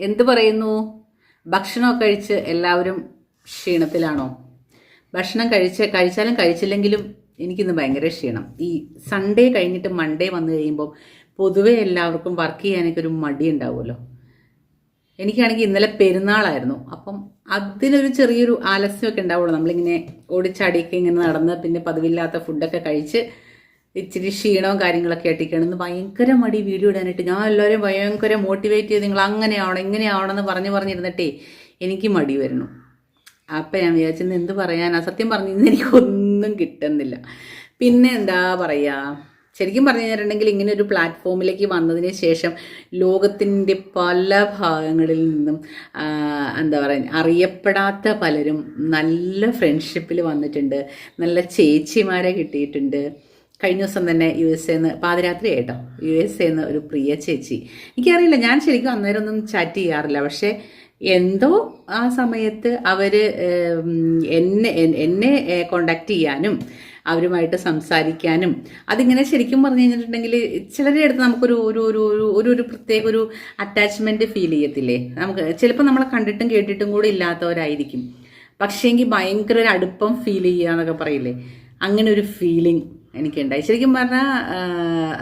എന്ത് പറയുന്നു? ഭക്ഷണമൊക്കെ കഴിച്ച് എല്ലാവരും ക്ഷീണത്തിലാണോ? ഭക്ഷണം കഴിച്ച് കഴിച്ചാലും കഴിച്ചില്ലെങ്കിലും എനിക്കിന്ന് ഭയങ്കര ക്ഷീണം. ഈ സൺഡേ കഴിഞ്ഞിട്ട് മൺഡേ വന്നു കഴിയുമ്പോൾ പൊതുവെ എല്ലാവർക്കും വർക്ക് ചെയ്യാനൊക്കെ ഒരു മടി ഉണ്ടാവുമല്ലോ എനിക്കാണെങ്കിൽ ഇന്നലെ പെരുന്നാളായിരുന്നു. അപ്പം അതിനൊരു ചെറിയൊരു ആലസ്യമൊക്കെ ഉണ്ടാവുള്ളൂ നമ്മളിങ്ങനെ ഓടിച്ചാടിയൊക്കെ ഇങ്ങനെ നടന്ന് പിന്നെ പതിവില്ലാത്ത ഫുഡൊക്കെ കഴിച്ച് ഇച്ചിരി ക്ഷീണവും കാര്യങ്ങളൊക്കെ ആയിട്ടിരിക്കണം ഇന്ന് ഭയങ്കര മടി വീഡിയോ ഇടാനായിട്ട്. ഞാൻ എല്ലാവരും ഭയങ്കര മോട്ടിവേറ്റ് ചെയ്ത് നിങ്ങൾ അങ്ങനെയാവണം എന്ന് പറഞ്ഞു പറഞ്ഞിരുന്നിട്ടേ എനിക്ക് മടി വരുന്നു. അപ്പം ഞാൻ വിചാരിച്ചിന്ന് എന്ത് പറയാനാ? സത്യം പറഞ്ഞു ഇന്ന് എനിക്കൊന്നും കിട്ടുന്നില്ല. പിന്നെ എന്താ പറയുക ശരിക്കും പറഞ്ഞു കഴിഞ്ഞിട്ടുണ്ടെങ്കിൽ ഇങ്ങനെ ഒരു പ്ലാറ്റ്ഫോമിലേക്ക് വന്നതിന് ശേഷം ലോകത്തിന്റെ പല ഭാഗങ്ങളിൽ നിന്നും എന്താ പറയുക അറിയപ്പെടാത്ത പലരും നല്ല ഫ്രണ്ട്ഷിപ്പിൽ വന്നിട്ടുണ്ട്. നല്ല ചേച്ചിമാരെ കിട്ടിയിട്ടുണ്ട്. കഴിഞ്ഞ ദിവസം തന്നെ യു എസ് എന്ന് പാതിരാത്രി ആയിട്ടോ യു എസ് എന്ന് ഒരു പ്രിയ ചേച്ചി. എനിക്കറിയില്ല ഞാൻ ശരിക്കും അന്നേരം ഒന്നും ചാറ്റ് ചെയ്യാറില്ല. പക്ഷേ എന്തോ ആ സമയത്ത് അവർ എന്നെ എന്നെ കോണ്ടാക്ട് ചെയ്യാനും അവരുമായിട്ട് സംസാരിക്കാനും അതിങ്ങനെ ശരിക്കും പറഞ്ഞു കഴിഞ്ഞിട്ടുണ്ടെങ്കിൽ ചിലരുടെ അടുത്ത് നമുക്കൊരു ഒരു ഒരു ഒരു ഒരു ഒരു പ്രത്യേക ഒരു അറ്റാച്ച്മെന്റ് ഫീൽ ചെയ്യത്തില്ലേ? നമുക്ക് ചിലപ്പോൾ നമ്മളെ കണ്ടിട്ടും കേട്ടിട്ടും കൂടി ഇല്ലാത്തവരായിരിക്കും. പക്ഷേങ്കിൽ ഭയങ്കര ഒരു അടുപ്പം ഫീൽ ചെയ്യുക എന്നൊക്കെ പറയില്ലേ? അങ്ങനെ ഒരു ഫീലിംഗ് എനിക്കുണ്ടായി. ശരിക്കും പറഞ്ഞാൽ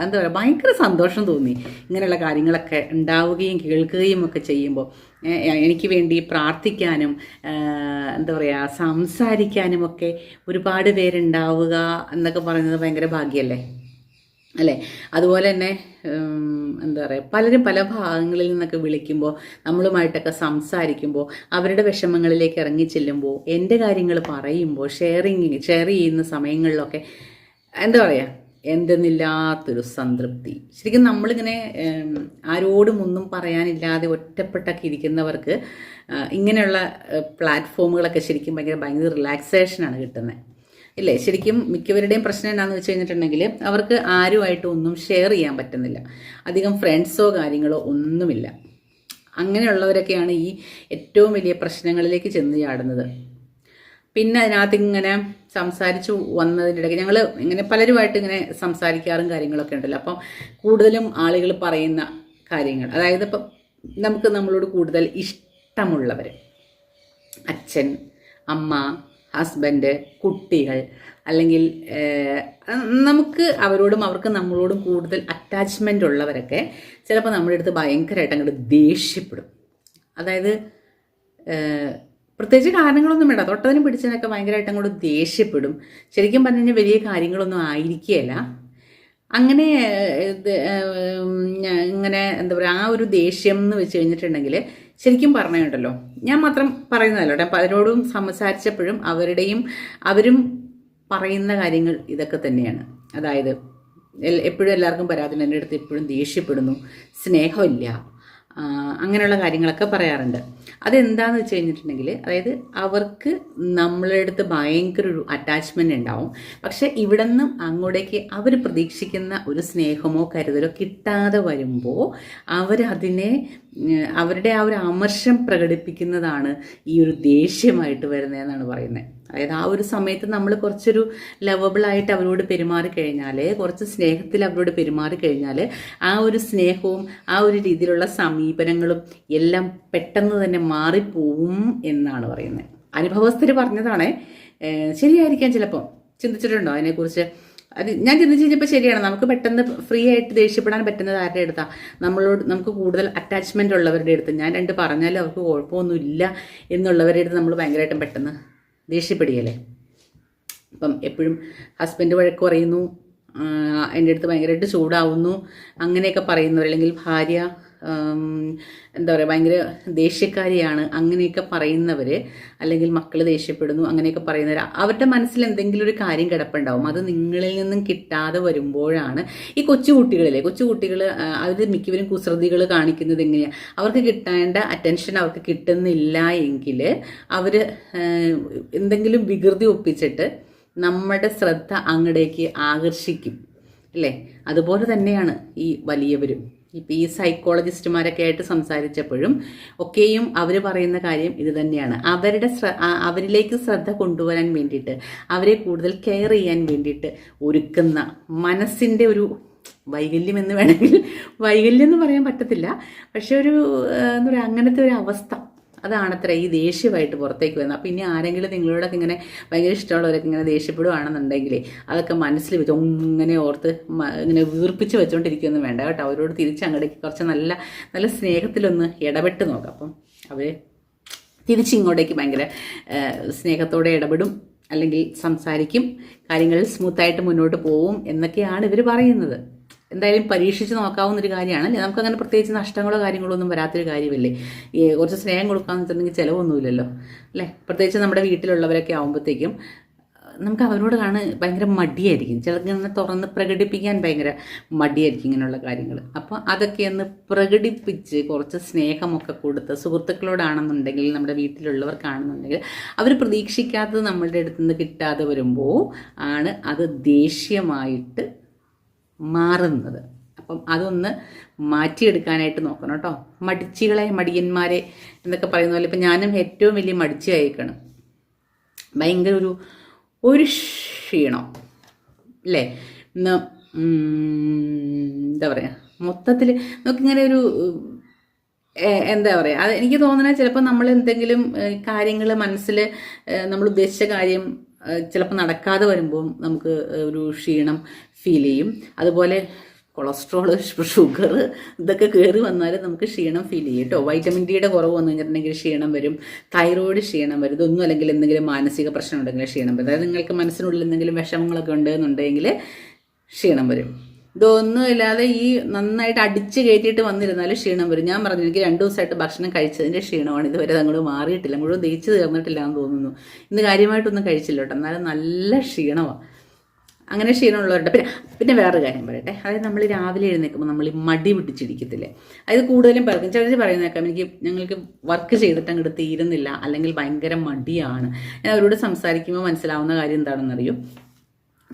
എന്താ പറയുക ഭയങ്കര സന്തോഷം തോന്നി ഇങ്ങനെയുള്ള കാര്യങ്ങളൊക്കെ ഉണ്ടാവുകയും കേൾക്കുകയും ഒക്കെ ചെയ്യുമ്പോൾ. എനിക്ക് വേണ്ടി പ്രാർത്ഥിക്കാനും എന്താ പറയുക സംസാരിക്കാനും ഒക്കെ ഒരുപാട് പേരുണ്ടാവുക എന്നൊക്കെ പറയുന്നത് ഭയങ്കര ഭാഗ്യമല്ലേ അല്ലേ? അതുപോലെ തന്നെ എന്താ പറയുക പലരും പല ഭാഗങ്ങളിൽ നിന്നൊക്കെ വിളിക്കുമ്പോൾ നമ്മളുമായിട്ടൊക്കെ സംസാരിക്കുമ്പോൾ അവരുടെ വിഷമങ്ങളിലേക്ക് ഇറങ്ങി ചെല്ലുമ്പോൾ എന്റെ കാര്യങ്ങൾ പറയുമ്പോൾ ഷെയറിങ് ഷെയർ ചെയ്യുന്ന സമയങ്ങളിലൊക്കെ എന്താ പറയുക എന്തെന്നില്ലാത്തൊരു സംതൃപ്തി. ശരിക്കും നമ്മളിങ്ങനെ ആരോടും ഒന്നും പറയാനില്ലാതെ ഒറ്റപ്പെട്ടൊക്കെ ഇരിക്കുന്നവർക്ക് ഇങ്ങനെയുള്ള പ്ലാറ്റ്ഫോമുകളൊക്കെ ശരിക്കും ഭയങ്കര ഭയങ്കര റിലാക്സേഷനാണ് കിട്ടുന്നത് ഇല്ലേ? ശരിക്കും മിക്കവരുടെയും പ്രശ്നം എന്താണെന്ന് വെച്ച് കഴിഞ്ഞിട്ടുണ്ടെങ്കിൽ അവർക്ക് ആരുമായിട്ട് ഒന്നും ഷെയർ ചെയ്യാൻ പറ്റുന്നില്ല. അധികം ഫ്രണ്ട്സോ കാര്യങ്ങളോ ഒന്നുമില്ല. അങ്ങനെയുള്ളവരൊക്കെയാണ് ഈ ഏറ്റവും വലിയ പ്രശ്നങ്ങളിലേക്ക് ചെന്ന് ചാടുന്നത്. പിന്നെ അതിനകത്ത് ഇങ്ങനെ സംസാരിച്ചു വന്നതിന്റെ ഇടയ്ക്ക് ഞങ്ങൾ ഇങ്ങനെ പലരുമായിട്ട് ഇങ്ങനെ സംസാരിക്കാറും കാര്യങ്ങളൊക്കെ ഉണ്ടല്ലോ. അപ്പം കൂടുതലും ആളുകൾ പറയുന്ന കാര്യങ്ങൾ അതായത് ഇപ്പം നമുക്ക് നമ്മളോട് കൂടുതൽ ഇഷ്ടമുള്ളവർ അച്ഛൻ അമ്മ ഹസ്ബൻഡ് കുട്ടികൾ അല്ലെങ്കിൽ നമുക്ക് അവരോടും അവർക്ക് നമ്മളോടും കൂടുതൽ അറ്റാച്ച്മെന്റ് ഉള്ളവരൊക്കെ ചിലപ്പോൾ നമ്മുടെ അടുത്ത് ഭയങ്കരമായിട്ട് അങ്ങോട്ട് ദേഷ്യപ്പെടും. അതായത് പ്രത്യേകിച്ച് കാരണങ്ങളൊന്നും വേണ്ട. തൊട്ടതിനും പിടിച്ചതിനൊക്കെ ഭയങ്കരമായിട്ട് അങ്ങോട്ട് ദേഷ്യപ്പെടും. ശരിക്കും പറഞ്ഞു കഴിഞ്ഞാൽ വലിയ കാര്യങ്ങളൊന്നും ആയിരിക്കുകയല്ല അങ്ങനെ ഇങ്ങനെ എന്താ പറയുക ആ ഒരു ദേഷ്യം എന്ന് വെച്ച് കഴിഞ്ഞിട്ടുണ്ടെങ്കിൽ ശരിക്കും പറഞ്ഞുണ്ടല്ലോ. ഞാൻ മാത്രം പറയുന്നതല്ലോ ഞാൻ പലരോടും സംസാരിച്ചപ്പോഴും അവരുടെയും അവരും പറയുന്ന കാര്യങ്ങൾ ഇതൊക്കെ തന്നെയാണ്. അതായത് എപ്പോഴും എല്ലാവർക്കും പരാതി എന്റെ അടുത്ത് എപ്പോഴും ദേഷ്യപ്പെടുന്നു. സ്നേഹമില്ല. അങ്ങനെയുള്ള കാര്യങ്ങളൊക്കെ പറയാറുണ്ട്. അതെന്താന്ന് വെച്ച് കഴിഞ്ഞിട്ടുണ്ടെങ്കിൽ അതായത് അവർക്ക് നമ്മളുടെ അടുത്ത് ഭയങ്കര ഒരു അറ്റാച്ച്മെന്റ് ഉണ്ടാവും. പക്ഷെ ഇവിടെ നിന്നും അങ്ങോട്ടേക്ക് അവർ പ്രതീക്ഷിക്കുന്ന ഒരു സ്നേഹമോ കരുതലോ കിട്ടാതെ വരുമ്പോൾ അവരതിനെ അവരുടെ ആ ഒരു അമർഷം പ്രകടിപ്പിക്കുന്നതാണ് ഈ ഒരു ദേഷ്യമായിട്ട് വരുന്നതെന്നാണ് പറയുന്നത് അതായത് ആ ഒരു സമയത്ത് നമ്മൾ കുറച്ചൊരു ലവബിളായിട്ട് അവരോട് പെരുമാറി കഴിഞ്ഞാൽ കുറച്ച് സ്നേഹത്തിൽ അവരോട് പെരുമാറി കഴിഞ്ഞാൽ ആ ഒരു സ്നേഹവും ആ ഒരു രീതിയിലുള്ള സമീപനങ്ങളും എല്ലാം പെട്ടെന്ന് തന്നെ മാറിപ്പോവും എന്നാണ് പറയുന്നത്. അനുഭവസ്ഥര് പറഞ്ഞതാണ് ശരിയായിരിക്കാം ചിലപ്പോൾ ചിന്തിച്ചിട്ടുണ്ടോ അതിനെക്കുറിച്ച്? അത് ഞാൻ ചിന്തിച്ച് കഴിഞ്ഞപ്പോൾ ശരിയാണ്. നമുക്ക് പെട്ടെന്ന് ഫ്രീ ആയിട്ട് ദേഷ്യപ്പെടാൻ പറ്റുന്നത് ആരുടെ അടുത്താണ് നമ്മളോട് നമുക്ക് കൂടുതൽ അറ്റാച്ച്മെന്റ് ഉള്ളവരുടെ അടുത്ത്. ഞാൻ രണ്ട് പറഞ്ഞാലും അവർക്ക് കുഴപ്പമൊന്നുമില്ല എന്നുള്ളവരുടെ അടുത്ത് നമ്മൾ ഭയങ്കരമായിട്ടും പെട്ടെന്ന് ദേഷ്യപ്പെടുകയല്ലേ അപ്പം എപ്പോഴും ഹസ്ബൻഡ് വഴക്ക് പറയുന്നു എന്റെ അടുത്ത് ഭയങ്കരമായിട്ട് ചൂടാവുന്നു അങ്ങനെയൊക്കെ പറയുന്നവർ അല്ലെങ്കിൽ ഭാര്യ എന്താ പറയുക ഭയങ്കര ദേഷ്യക്കാരിയാണ് അങ്ങനെയൊക്കെ പറയുന്നവർ അല്ലെങ്കിൽ മക്കൾ ദേഷ്യപ്പെടുന്നു അങ്ങനെയൊക്കെ പറയുന്നവർ അവരുടെ മനസ്സിൽ എന്തെങ്കിലും ഒരു കാര്യം കിടപ്പുണ്ടാവും. അത് നിങ്ങളിൽ നിന്നും കിട്ടാതെ വരുമ്പോഴാണ് ഈ കൊച്ചുകുട്ടികളിലെ കൊച്ചുകുട്ടികൾ അവർ മിക്കവരും കുസൃതികൾ കാണിക്കുന്നത് എങ്ങനെയാണ് അവർക്ക് കിട്ടേണ്ട അറ്റൻഷൻ അവർക്ക് കിട്ടുന്നില്ല എങ്കിൽ അവർ എന്തെങ്കിലും വികൃതി ഒപ്പിച്ചിട്ട് നമ്മുടെ ശ്രദ്ധ അങ്ങടേക്ക് ആകർഷിക്കും. അല്ലേ? അതുപോലെ തന്നെയാണ് ഈ വലിയവരും. ഇപ്പം ഈ സൈക്കോളജിസ്റ്റുമാരൊക്കെ ആയിട്ട് സംസാരിച്ചപ്പോഴും ഒക്കെയും അവർ പറയുന്ന കാര്യം ഇത് തന്നെയാണ്. അവരുടെ അവരിലേക്ക് ശ്രദ്ധ കൊണ്ടുവരാൻ വേണ്ടിയിട്ട് അവരെ കൂടുതൽ കെയർ ചെയ്യാൻ വേണ്ടിയിട്ട് ഒരുക്കുന്ന മനസ്സിന്റെ ഒരു വൈകല്യം എന്ന് വേണമെങ്കിൽ വൈകല്യം എന്ന് പറയാൻ പറ്റത്തില്ല. പക്ഷെ ഒരു എന്താ പറയുക അങ്ങനത്തെ ഒരു അവസ്ഥ അതാണത്ര ഈ ദേഷ്യമായിട്ട് പുറത്തേക്ക് വരുന്നത്. അപ്പം ഇനി ആരെങ്കിലും നിങ്ങളോടൊക്കെ ഇങ്ങനെ ഭയങ്കര ഇഷ്ടമുള്ളവരൊക്കെ ഇങ്ങനെ ദേഷ്യപ്പെടുകയാണെന്നുണ്ടെങ്കിൽ അതൊക്കെ മനസ്സിൽ വെച്ച് ഇങ്ങനെ ഓർത്ത് ഇങ്ങനെ വീർപ്പിച്ച് വെച്ചുകൊണ്ടിരിക്കുകയൊന്നും വേണ്ട കേട്ടോ. അവരോട് തിരിച്ച് അങ്ങോട്ടേക്ക് കുറച്ച് നല്ല നല്ല സ്നേഹത്തിലൊന്ന് ഇടപെട്ട് നോക്കാം. അപ്പം അവർ തിരിച്ചിങ്ങോട്ടേക്ക് ഭയങ്കര സ്നേഹത്തോടെ ഇടപെടും അല്ലെങ്കിൽ സംസാരിക്കും കാര്യങ്ങൾ സ്മൂത്തായിട്ട് മുന്നോട്ട് പോവും എന്നൊക്കെയാണ് ഇവർ പറയുന്നത്. എന്തായാലും പരീക്ഷിച്ച് നോക്കാവുന്ന ഒരു കാര്യമാണ്. അല്ലേ നമുക്കങ്ങനെ പ്രത്യേകിച്ച് നഷ്ടങ്ങളോ കാര്യങ്ങളോ ഒന്നും വരാത്തൊരു കാര്യമല്ലേ? ഈ കുറച്ച് സ്നേഹം കൊടുക്കാന്ന് വെച്ചിട്ടുണ്ടെങ്കിൽ ചിലവൊന്നുമില്ലല്ലോ അല്ലേ? പ്രത്യേകിച്ച് നമ്മുടെ വീട്ടിലുള്ളവരൊക്കെ ആകുമ്പോഴത്തേക്കും നമുക്ക് അവരോട് കാണ് ഭയങ്കര മടിയായിരിക്കും. ചിലർക്ക് ഇങ്ങനെ തുറന്ന് പ്രകടിപ്പിക്കാൻ ഭയങ്കര മടിയായിരിക്കും ഇങ്ങനെയുള്ള കാര്യങ്ങൾ അപ്പോൾ അതൊക്കെ ഒന്ന് പ്രകടിപ്പിച്ച് കുറച്ച് സ്നേഹമൊക്കെ കൊടുത്ത് സുഹൃത്തുക്കളോടാണെന്നുണ്ടെങ്കിൽ നമ്മുടെ വീട്ടിലുള്ളവർക്കാണെന്നുണ്ടെങ്കിൽ അവർ പ്രതീക്ഷിക്കാത്തത് നമ്മളുടെ അടുത്തുനിന്ന് കിട്ടാതെ വരുമ്പോൾ ആണ് അത് ദേഷ്യമായിട്ട് മാറുന്നത്. അപ്പം അതൊന്ന് മാറ്റിയെടുക്കാനായിട്ട് നോക്കണം കേട്ടോ. മടിച്ചികളെ മടിയന്മാരെ എന്നൊക്കെ പറയുന്ന പോലെ ഇപ്പം ഞാനും ഏറ്റവും വലിയ മടിച്ചിയായിക്കാണ് ഭയങ്കര ഒരു ഒരു ക്ഷീണം. അല്ലേ? ഇന്ന് എന്താ പറയുക മൊത്തത്തിൽ നമുക്കിങ്ങനെ ഒരു എന്താ പറയുക അത് എനിക്ക് തോന്നുന്നത് ചിലപ്പോൾ നമ്മൾ എന്തെങ്കിലും കാര്യങ്ങൾ മനസ്സിൽ നമ്മൾ ഉദ്ദേശിച്ച കാര്യം ചിലപ്പോൾ നടക്കാതെ വരുമ്പോൾ നമുക്ക് ഒരു ക്ഷീണം ഫീൽ ചെയ്യും. അതുപോലെ കൊളസ്ട്രോൾ ഷുഗർ ഇതൊക്കെ കയറി വന്നാൽ നമുക്ക് ക്ഷീണം ഫീൽ ചെയ്യും കേട്ടോ. വൈറ്റമിൻ ഡിയുടെ കുറവ് വന്നു കഴിഞ്ഞിട്ടുണ്ടെങ്കിൽ ക്ഷീണം വരും. തൈറോയിഡ് ക്ഷീണം വരും. ഇതൊന്നും അല്ലെങ്കിൽ എന്തെങ്കിലും മാനസിക പ്രശ്നം ഉണ്ടെങ്കിൽ ക്ഷീണം വരും. അതായത് നിങ്ങൾക്ക് മനസ്സിനുള്ളിൽ എന്തെങ്കിലും വിഷമങ്ങളൊക്കെ ഉണ്ടെന്നുണ്ടെങ്കിൽ ക്ഷീണം വരും. ഇതൊന്നും ഇല്ലാതെ ഈ നന്നായിട്ട് അടിച്ച് കയറ്റിയിട്ട് വന്നിരുന്നാൽ ക്ഷീണം വരും. ഞാൻ പറഞ്ഞു എനിക്ക് രണ്ട് ദിവസമായിട്ട് ഭക്ഷണം കഴിച്ചതിന്റെ ക്ഷീണമാണ്. ഇതുവരെ അങ്ങോട്ട് മാറിയിട്ടില്ല. മുഴുവൻ ദഹിച്ച് തീർന്നിട്ടില്ല എന്ന് തോന്നുന്നു. ഇന്ന് കാര്യമായിട്ടൊന്നും കഴിച്ചില്ല കേട്ടോ. എന്നാലും നല്ല ക്ഷീണമാണ് അങ്ങനെ ക്ഷീണമുള്ളവരുടെ പിന്നെ പിന്നെ വേറൊരു കാര്യം പറയട്ടെ. അതായത് നമ്മൾ രാവിലെ എഴുന്നേൽക്കുമ്പോൾ നമ്മൾ മടി പിടിച്ചിരിക്കത്തില്ലേ? അതായത് കൂടുതലും പേർക്കും ചിലർ പറയുന്നേക്കാം എനിക്ക് ഞങ്ങൾക്ക് വർക്ക് ചെയ്തിട്ട് അങ്ങോട്ട് തീരുന്നില്ല അല്ലെങ്കിൽ ഭയങ്കര മടിയാണ്. ഞാൻ അവരോട് സംസാരിക്കുമ്പോൾ മനസ്സിലാവുന്ന കാര്യം എന്താണെന്നറിയോ?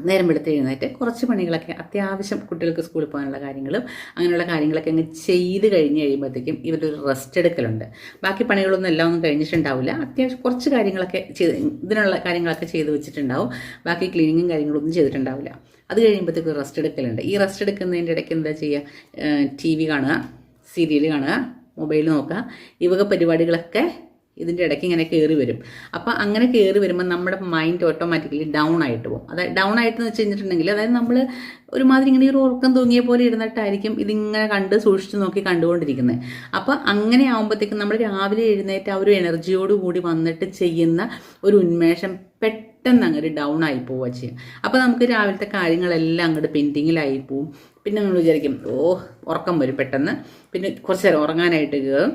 നേരം വെളുത്ത് എഴുന്നേറ്റ് കുറച്ച് പണികളൊക്കെ അത്യാവശ്യം കുട്ടികൾക്ക് സ്കൂളിൽ പോകാനുള്ള കാര്യങ്ങളും അങ്ങനെയുള്ള കാര്യങ്ങളൊക്കെ അങ്ങ് ചെയ്ത് കഴിഞ്ഞ് കഴിയുമ്പോഴത്തേക്കും ഇവരൊരു റെസ്റ്റ് എടുക്കലുണ്ട്. ബാക്കി പണികളൊന്നും എല്ലാം ഒന്നും കഴിഞ്ഞിട്ടുണ്ടാവില്ല. അത്യാവശ്യം കുറച്ച് കാര്യങ്ങളൊക്കെ ചെയ്ത് ഇതിനുള്ള കാര്യങ്ങളൊക്കെ ചെയ്ത് വെച്ചിട്ടുണ്ടാവും. ബാക്കി ക്ലീനിങ്ങും കാര്യങ്ങളൊന്നും ചെയ്തിട്ടുണ്ടാവില്ല. അത് കഴിയുമ്പോഴത്തേക്ക് റെസ്റ്റ് എടുക്കലുണ്ട്. ഈ റെസ്റ്റ് എടുക്കുന്നതിന്റെ ഇടയ്ക്ക് എന്താ ചെയ്യുക? ടി വി കാണുക സീരിയൽ കാണുക മൊബൈൽ നോക്കുക. ഈ വക പരിപാടികളൊക്കെ ഇതിന്റെ ഇടയ്ക്ക് ഇങ്ങനെ കയറി വരും. അപ്പോൾ അങ്ങനെ കയറി വരുമ്പോൾ നമ്മുടെ മൈൻഡ് ഓട്ടോമാറ്റിക്കലി ഡൗൺ ആയിട്ട് പോകും. അതായത് ഡൗൺ ആയിട്ട് എന്ന് വെച്ച് കഴിഞ്ഞിട്ടുണ്ടെങ്കിൽ അതായത് നമ്മൾ ഒരുമാതിരി ഇങ്ങനെ ഒരു ഉറക്കം തൂങ്ങിയ പോലെ ഇരുന്നിട്ടായിരിക്കും ഇതിങ്ങനെ കണ്ട് സൂക്ഷിച്ച് നോക്കി കണ്ടുകൊണ്ടിരിക്കുന്നത് അപ്പോൾ അങ്ങനെ ആകുമ്പോഴത്തേക്കും നമ്മൾ രാവിലെ എഴുന്നേറ്റ് ആ ഒരു എനർജിയോട് കൂടി വന്നിട്ട് ചെയ്യുന്ന ഒരു ഉന്മേഷം പെട്ടെന്ന് അങ്ങോട്ട് ഡൗൺ ആയി പോവുക ചെയ്യും. അപ്പോൾ നമുക്ക് രാവിലത്തെ കാര്യങ്ങളെല്ലാം അങ്ങോട്ട് പെൻഡിങ്ങിലായി പോവും. പിന്നെ നമ്മൾ വിചാരിക്കും ഓ ഉറക്കം വരും പെട്ടെന്ന്. പിന്നെ കുറച്ച് നേരം ഉറങ്ങാനായിട്ട് കയറും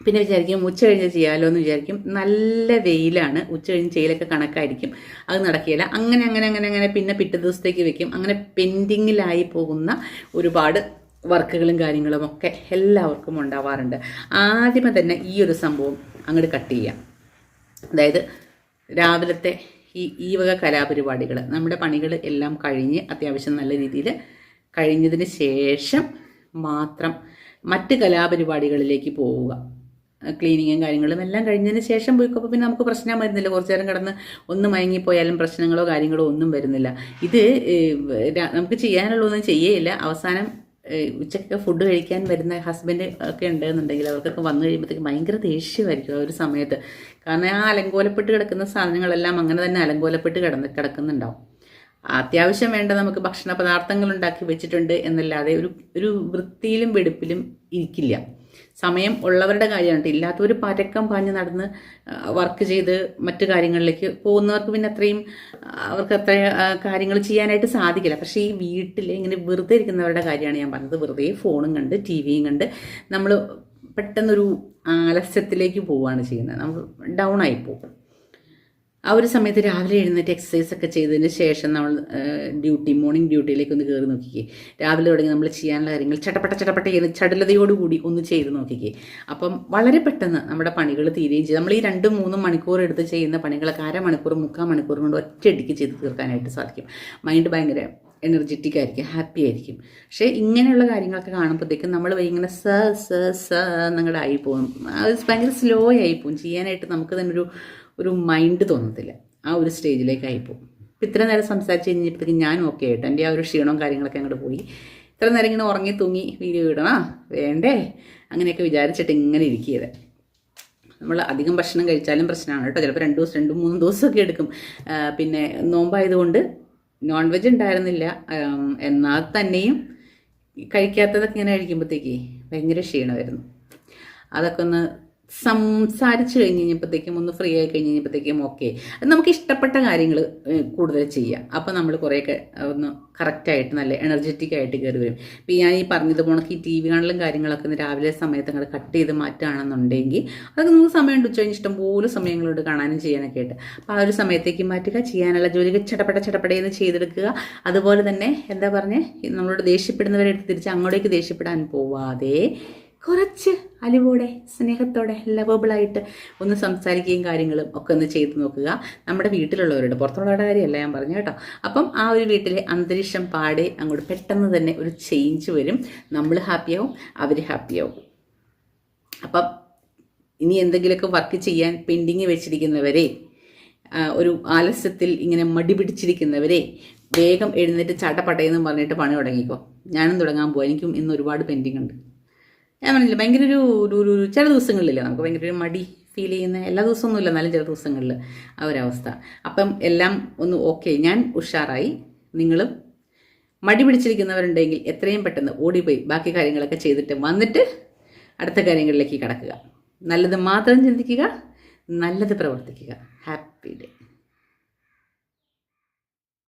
പിന്നെ വിചാരിക്കും ഉച്ച കഴിഞ്ഞ് ചെയ്യാമല്ലോ എന്ന് വിചാരിക്കും. നല്ല വെയിലാണ്. ഉച്ച കഴിഞ്ഞ് ചെയ്യലൊക്കെ കണക്കായിരിക്കും. അത് നടക്കുകയില്ല. അങ്ങനെ അങ്ങനെ അങ്ങനെ അങ്ങനെ പിന്നെ പിറ്റേ ദിവസത്തേക്ക് വെക്കും. അങ്ങനെ പെൻഡിങ്ങിലായി പോകുന്ന ഒരുപാട് വർക്കുകളും കാര്യങ്ങളും ഒക്കെ എല്ലാവർക്കും ഉണ്ടാവാറുണ്ട്. ആദ്യമേ തന്നെ ഈ ഒരു സംഭവം അങ്ങോട്ട് കട്ട് ചെയ്യാം. അതായത് രാവിലത്തെ ഈ ഈ വക കലാപരിപാടികൾ നമ്മുടെ പണികൾ എല്ലാം കഴിഞ്ഞ് അത്യാവശ്യം നല്ല രീതിയിൽ കഴിഞ്ഞതിന് ശേഷം മാത്രം മറ്റ് കലാപരിപാടികളിലേക്ക് പോവുക. ക്ലീനിങ്ങും കാര്യങ്ങളും എല്ലാം കഴിഞ്ഞതിന് ശേഷം പോയിക്കപ്പോൾ പിന്നെ നമുക്ക് പ്രശ്നം വരുന്നില്ല. കുറച്ചു നേരം കിടന്ന് ഒന്ന് മയങ്ങിപ്പോയാലും പ്രശ്നങ്ങളോ കാര്യങ്ങളോ ഒന്നും വരുന്നില്ല. ഇത് നമുക്ക് ചെയ്യാനുള്ളതൊന്നും ചെയ്യേയില്ല. അവസാനം ഉച്ചയ്ക്ക് ഫുഡ് കഴിക്കാൻ വരുന്ന ഹസ്ബൻഡ് ഒക്കെ ഉണ്ടെന്നുണ്ടെങ്കിൽ അവർക്കൊക്കെ വന്നു കഴിയുമ്പോഴത്തേക്ക് ഭയങ്കര ദേഷ്യമായിരിക്കും ആ ഒരു സമയത്ത്. കാരണം ആ അലങ്കോലപ്പെട്ട് കിടക്കുന്ന സാധനങ്ങളെല്ലാം അങ്ങനെ തന്നെ അലങ്കോലപ്പെട്ട് കിടന്ന് കിടക്കുന്നുണ്ടാവും. അത്യാവശ്യം വേണ്ട നമുക്ക് ഭക്ഷണ പദാർത്ഥങ്ങൾ ഉണ്ടാക്കി വെച്ചിട്ടുണ്ട് എന്നല്ലാതെ ഒരു ഒരു വൃത്തിയിലും വെടുപ്പിലും ഇരിക്കില്ല. സമയം ഉള്ളവരുടെ കാര്യമാണ്. ഇല്ലാത്തവർ പരക്കം പാഞ്ഞ് നടന്ന് വർക്ക് ചെയ്ത് മറ്റു കാര്യങ്ങളിലേക്ക് പോകുന്നവർക്ക് പിന്നെ അത്രയും അവർക്ക് അത്ര കാര്യങ്ങൾ ചെയ്യാനായിട്ട് സാധിക്കില്ല. പക്ഷേ ഈ വീട്ടിൽ ഇങ്ങനെ വെറുതെ ഇരിക്കുന്നവരുടെ കാര്യമാണ് ഞാൻ പറഞ്ഞത്. വെറുതെ ഫോണും കണ്ട് ടി വിയും കണ്ട് നമ്മൾ പെട്ടെന്നൊരു ആലസ്യത്തിലേക്ക് പോവുകയാണ് ചെയ്യുന്നത്. നമ്മൾ ഡൗൺ ആയി പോകും. ആ ഒരു സമയത്ത് രാവിലെ എഴുന്നേറ്റ് എക്സസൈസ് ഒക്കെ ചെയ്തതിന് ശേഷം നമ്മൾ ഡ്യൂട്ടി മോർണിംഗ് ഡ്യൂട്ടിയിലേക്ക് ഒന്ന് കയറി നോക്കിക്കേ. രാവിലെ തുടങ്ങി നമ്മൾ ചെയ്യാനുള്ള കാര്യങ്ങൾ ചട്ടപ്പെട്ട ചട്ടപ്പെട്ട ചെയ്ത് ചടുലതയോടുകൂടി ഒന്ന് ചെയ്ത് നോക്കിക്കേ. അപ്പം വളരെ പെട്ടെന്ന് നമ്മുടെ പണികൾ തീരുകയും ചെയ്യും നമ്മൾ ഈ രണ്ടും മൂന്നും മണിക്കൂർ എടുത്ത് ചെയ്യുന്ന പണികളൊക്കെ അരമണിക്കൂർ മുക്കാൽ മണിക്കൂർ കൊണ്ട് ഒറ്റയടിക്ക് ചെയ്ത് തീർക്കാനായിട്ട് സാധിക്കും. മൈൻഡ് ഭയങ്കര എനർജറ്റിക് ആയിരിക്കും ഹാപ്പി ആയിരിക്കും. പക്ഷേ ഇങ്ങനെയുള്ള കാര്യങ്ങളൊക്കെ കാണുമ്പോഴത്തേക്കും നമ്മൾ ഇങ്ങനെ സ സ സ നിങ്ങളുടെ ആയി പോകും അത് ഭയങ്കര സ്ലോ ആയി പോകും ചെയ്യാനായിട്ട് നമുക്ക് തന്നെ ഒരു ഒരു മൈൻഡ് തോന്നത്തില്ല. ആ ഒരു സ്റ്റേജിലേക്ക് പോകും ഇത്ര നേരം സംസാരിച്ച് കഴിഞ്ഞപ്പോഴത്തേക്കും ഞാൻ ഓക്കെ ആയിട്ട് എന്റെ ആ ഒരു ക്ഷീണവും കാര്യങ്ങളൊക്കെ അങ്ങോട്ട് പോയി. ഇത്ര നേരം ഇങ്ങനെ ഉറങ്ങി തൂങ്ങി വീഡിയോ ഇടണോ. വേണ്ടേ? അങ്ങനെയൊക്കെ വിചാരിച്ചിട്ട് ഇങ്ങനെ ഇരിക്കുകയത് നമ്മൾ അധികം ഭക്ഷണം കഴിച്ചാലും പ്രശ്നമാണ് കേട്ടോ. ചിലപ്പോൾ രണ്ട് ദിവസം രണ്ടും മൂന്നും ദിവസമൊക്കെ എടുക്കും. പിന്നെ നോമ്പായതുകൊണ്ട് നോൺ വെജ് ഉണ്ടായിരുന്നില്ല എന്നാൽ തന്നെയും കഴിക്കാത്തതൊക്കെ ഇങ്ങനെ കഴിക്കുമ്പോഴത്തേക്ക് ഭയങ്കര ക്ഷീണമായിരുന്നു. അതൊക്കെ ഒന്ന് സംസാരിച്ച് കഴിഞ്ഞ് കഴിഞ്ഞപ്പോഴത്തേക്കും ഒന്ന് ഫ്രീ ആയി കഴിഞ്ഞ് കഴിഞ്ഞപ്പോഴത്തേക്കും ഓക്കെ നമുക്ക് ഇഷ്ടപ്പെട്ട കാര്യങ്ങൾ കൂടുതൽ ചെയ്യാം. അപ്പോൾ നമ്മൾ കുറേയൊക്കെ ഒന്ന് കറക്റ്റായിട്ട് നല്ല എനർജറ്റിക് ആയിട്ട് കയറി വരും. ഇപ്പം ഞാൻ ഈ പറഞ്ഞത് പോണക്ക് ഈ ടി വി കാണലും കാര്യങ്ങളൊക്കെ ഒന്ന് രാവിലെ സമയത്ത് അങ്ങോട്ട് കട്ട് ചെയ്ത് മാറ്റുകയാണെന്നുണ്ടെങ്കിൽ അതൊക്കെ നമുക്ക് സമയമുണ്ട്. ഉച്ച കഴിഞ്ഞ് ഇഷ്ടംപോലെ സമയങ്ങളോട് കാണാനും ചെയ്യാനൊക്കെ ആയിട്ട്. അപ്പോൾ ആ ഒരു സമയത്തേക്ക് മാറ്റുക ചെയ്യാനുള്ള ജോലികൾ ചടപട ചടപടയെന്ന് ചെയ്തെടുക്കുക. അതുപോലെ തന്നെ എന്താ പറഞ്ഞേ നമ്മളോട് ദേഷ്യപ്പെടുന്നവരെ എടുത്ത് തിരിച്ച് അങ്ങോട്ടേക്ക് ദേഷ്യപ്പെടാൻ പോവാതെ കുറച്ച് അലിവോടെ സ്നേഹത്തോടെ ലവബിളായിട്ട് ഒന്ന് സംസാരിക്കുകയും കാര്യങ്ങളും ഒക്കെ ഒന്ന് ചെയ്ത് നോക്കുക. നമ്മുടെ വീട്ടിലുള്ളവരോട് പുറത്തുള്ളവരുടെ കാര്യമല്ല ഞാൻ പറഞ്ഞു കേട്ടോ. അപ്പം ആ ഒരു വീട്ടിലെ അന്തരീക്ഷം പാടെ അങ്ങോട്ട് പെട്ടെന്ന് തന്നെ ഒരു ചേഞ്ച് വരും. നമ്മൾ ഹാപ്പിയാവും അവർ ഹാപ്പിയാവും അപ്പം ഇനി എന്തെങ്കിലുമൊക്കെ വർക്ക് ചെയ്യാൻ പെൻഡിങ് വെച്ചിരിക്കുന്നവരെ ഒരു ആലസ്യത്തിൽ ഇങ്ങനെ മടി പിടിച്ചിരിക്കുന്നവരെ വേഗം എഴുന്നേറ്റ് ചട്ടപ്പട്ടയെന്നും പറഞ്ഞിട്ട് പണി തുടങ്ങിക്കോ. ഞാനും തുടങ്ങാൻ പോവാം. എനിക്കും ഇന്ന് ഒരുപാട് പെൻഡിങ് ഉണ്ട്. ഞാൻ പറഞ്ഞില്ല ഭയങ്കര ഒരു ഒരു ചില ദിവസങ്ങളിലില്ല നമുക്ക് ഭയങ്കര ഒരു മടി ഫീൽ ചെയ്യുന്ന എല്ലാ ദിവസവും ഇല്ല എന്നാലും ചില ദിവസങ്ങളിൽ ആ ഒരവസ്ഥ അപ്പം എല്ലാം ഒന്ന് ഓക്കെ ഞാൻ ഉഷാറായി നിങ്ങളും മടി പിടിച്ചിരിക്കുന്നവരുണ്ടെങ്കിൽ എത്രയും പെട്ടെന്ന് ഓടിപ്പോയി ബാക്കി കാര്യങ്ങളൊക്കെ ചെയ്തിട്ട് വന്നിട്ട് അടുത്ത കാര്യങ്ങളിലേക്ക് കടക്കുക. നല്ലത് മാത്രം ചിന്തിക്കുക നല്ലത് പ്രവർത്തിക്കുക. Happy day